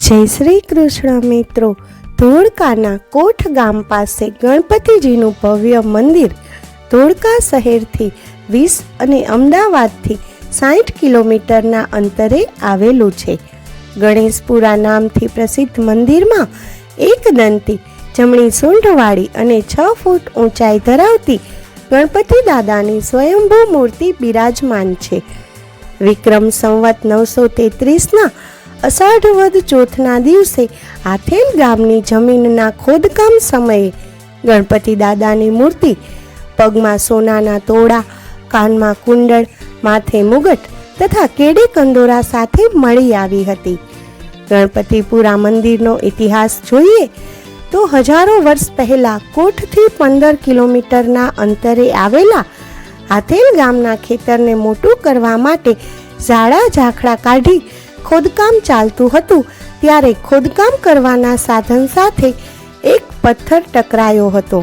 જય શ્રી કૃષ્ણ મિત્રો. ધોળકાના કોઠ ગામ પાસે ગણપતિજીનું ભવ્ય મંદિર ધોળકા શહેરથી વીસ અને અમદાવાદથી સાઠ કિલોમીટરના અંતરે આવેલું છે. ગણેશપુરા નામથી પ્રસિદ્ધ મંદિરમાં એક દંતી, જમણી સૂંઢવાળી અને છ ફૂટ ઊંચાઈ ધરાવતી ગણપતિ દાદાની સ્વયંભૂ મૂર્તિ બિરાજમાન છે. વિક્રમ સંવત નવસો તેત્રીસના અષાઢ વદ ચોથના દિવસે આથેલ ગામની જમીનના ખોદકામ સમયે ગણપતિ દાદાની મૂર્તિ, પગમાં સોનાના તોડા, કાનમાં કુંડળ, માથે મુગટ તથા કેડે કંદોરા સાથે મળી આવી હતી. ગણપતિપુરા મંદિરનો ઇતિહાસ જોઈએ તો હજારો વર્ષ પહેલા કોઠથી પંદર કિલોમીટરના અંતરે આવેલા હાથેલ ગામના ખેતરને મોટું કરવા માટે ઝાડા ઝાખડા કાઢી ખોદકામ ચાલતું હતું, ત્યારે ખોદકામ કરવાના સાધન સાથે એક પથ્થર ટકરાયો હતો.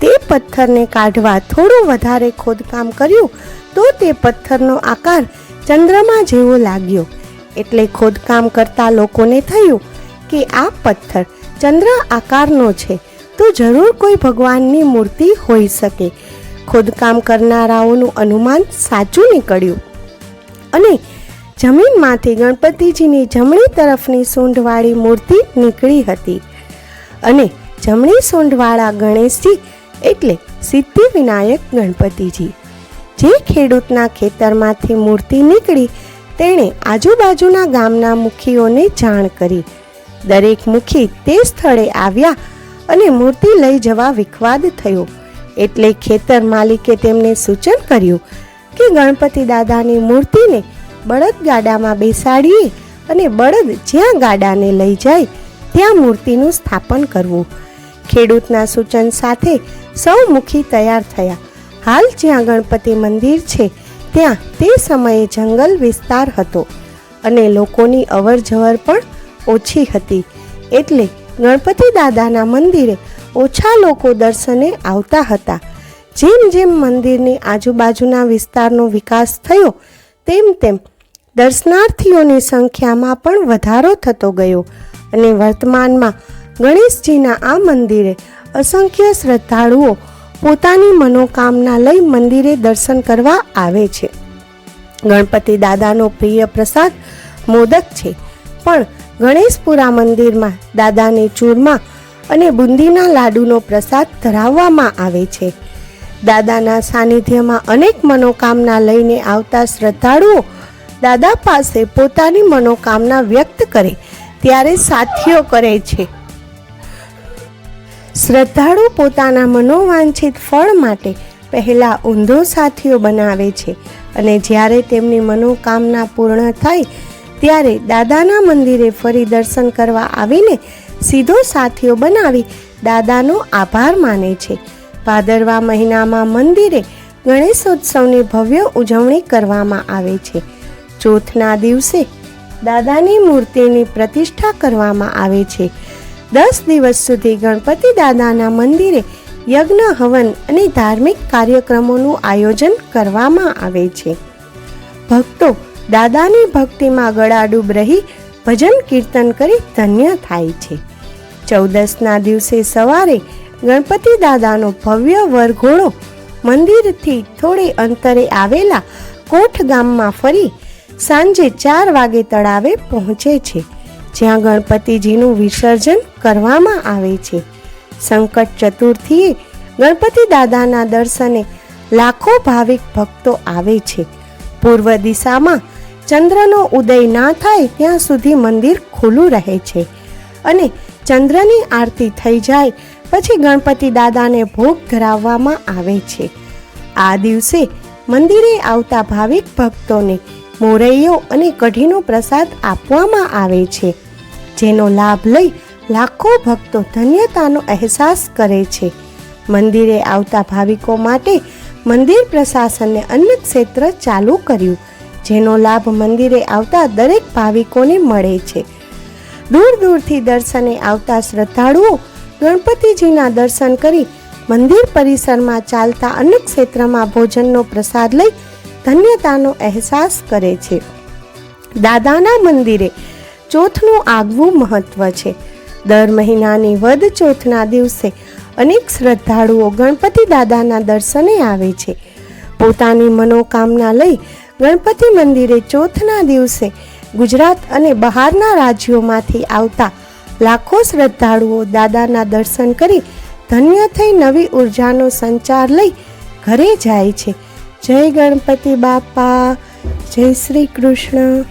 તે પથ્થરને કાઢવા થોડું વધારે ખોદકામ કર્યું, તો તે પથ્થરનો આકાર ચંદ્રમા જેવો લાગ્યો. એટલે ખોદકામ કરતા લોકોને થયું કે આ પથ્થર ચંદ્ર આકારનો છે, તો જરૂર કોઈ ભગવાનની મૂર્તિ હોઈ શકે. ખોદકામ કરનારાઓનું અનુમાન સાચું નીકળ્યું. અને જમીનમાંથી ગણપતિજીની જમણી તરફની સૂંઢવાળી મૂર્તિ નીકળી હતી. અને જમણી સૂંઢવાળા ગણેશજી એટલે સિદ્ધિ વિનાયક ગણપતિજી. જે ખેડૂતના ખેતરમાંથી મૂર્તિ નીકળી, તેણે આજુબાજુના ગામના મુખીઓને જાણ કરી. દરેક મુખી તે સ્થળે આવ્યા અને મૂર્તિ લઈ જવા વિખવાદ થયો. એટલે ખેતર માલિકે તેમને સૂચન કર્યું કે ગણપતિ દાદાની મૂર્તિને બળદ ગાડામાં બેસાડીએ અને બળદ જ્યાં ગાડાને લઈ જાય, ત્યાં મૂર્તિનું સ્થાપન કરવું. ખેડૂતના સૂચન સાથે સૌ મુખી તૈયાર થયા. હાલ જ્યાં ગણપતિ મંદિર છે, ત્યાં તે સમયે જંગલ વિસ્તાર હતો અને લોકોની અવર જવર પણ ઓછી હતી. એટલે ગણપતિ દાદાના મંદિરે ઓછા લોકો દર્શને આવતા હતા. જેમ જેમ મંદિરની આજુબાજુના વિસ્તારનો વિકાસ થયો, તેમ તેમ દર્શનાર્થીઓની સંખ્યામાં પણ વધારો થતો ગયો અને વર્તમાનમાં ગણેશજીના આ મંદિરે અસંખ્ય શ્રદ્ધાળુઓ પોતાની મનોકામના લઈ મંદિરે દર્શન કરવા આવે છે. ગણપતિ દાદાનો પ્રિય પ્રસાદ મોદક છે, પણ ગણેશપુરા મંદિરમાં દાદાને ચૂરમા અને બુંદીના લાડુનો પ્રસાદ ધરાવવામાં આવે છે. દાદાના સાનિધ્યમાં અનેક મનોકામના લઈને આવતા શ્રદ્ધાળુઓ દાદા પાસે પોતાની મનોકામના વ્યક્ત કરે ત્યારે સાથીઓ કરે છે. શ્રદ્ધાળુ પોતાના મનોવાંછિત ફળ માટે પહેલા ઊંધો સાથીઓ બનાવે છે અને જ્યારે તેમની મનોકામના પૂર્ણ થાય ત્યારે દાદાના મંદિરે ફરી દર્શન કરવા આવીને સીધો સાથીઓ બનાવી દાદાનો આભાર માને છે. ભાદરવા મહિનામાં મંદિરે ગણેશોત્સવની ભવ્ય ઉજવણી કરવામાં આવે છે. ચોથના દિવસે દાદાની મૂર્તિની પ્રતિષ્ઠા કરવામાં આવે છે. દસ દિવસ સુધી ગણપતિ દાદાના મંદિરે યજ્ઞ, હવન અને ધાર્મિક કાર્યક્રમોનું આયોજન કરવામાં આવે છે. ભક્તો દાદાની ભક્તિમાં ગળાડૂબ રહી ભજન કીર્તન કરી ધન્ય થાય છે. ચૌદસના દિવસે સવારે ગણપતિ દાદાનો ભવ્ય વરઘોડો મંદિરથી થોડે અંતરે આવેલા કોઠ ગામમાં ફરી સાંજે ચાર વાગે તળાવે પહોંચે છે, જ્યાં ગણપતિજીનું વિસર્જન કરવામાં આવે છે. સંકટ ચતુર્થીએ ગણપતિ દાદાના દર્શને લાખો ભાવિક ભક્તો આવે છે. પૂર્વ દિશામાં ચંદ્રનો ઉદય ના થાય ત્યાં સુધી મંદિર ખુલ્લું રહે છે અને ચંદ્રની આરતી થઈ જાય પછી ગણપતિ દાદાને ભોગ ધરાવવામાં આવે છે. આ દિવસે મંદિરે આવતા ભાવિક ભક્તોને મોરૈયો અને કઢીનો પ્રસાદ આપવામાં આવે છે, જેનો લાભ લઈ લાખો ભક્તો ધન્યતાનો અહેસાસ કરે છે. મંદિરે આવતા ભાવિકો માટે મંદિર પ્રશાસને અન્ન ક્ષેત્ર ચાલુ કર્યું, જેનો લાભ મંદિરે આવતા દરેક ભાવિકોને મળે છે. દૂર દૂરથી દર્શને આવતા શ્રદ્ધાળુઓ ગણપતિજીના દર્શન કરી મંદિર પરિસરમાં ચાલતા અન્ન ક્ષેત્રમાં ભોજનનો પ્રસાદ લઈ ધન્યતાનો અહેસાસ કરે છે. દાદાના મંદિરે ચોથનું આગવું મહત્વ છે. દર મહિનાની વદ ચોથના દિવસે અનેક શ્રદ્ધાળુઓ ગણપતિ દાદાના દર્શને આવે છે. પોતાની મનોકામના લઈ ગણપતિ મંદિરે ચોથના દિવસે ગુજરાત અને બહારના રાજ્યોમાંથી આવતા લાખો શ્રદ્ધાળુઓ દાદાના દર્શન કરી ધન્ય થઈ નવી ઉર્જાનો સંચાર લઈ ઘરે જાય છે. જય ગણપતિ બાપા જય શ્રી કૃષ્ણ.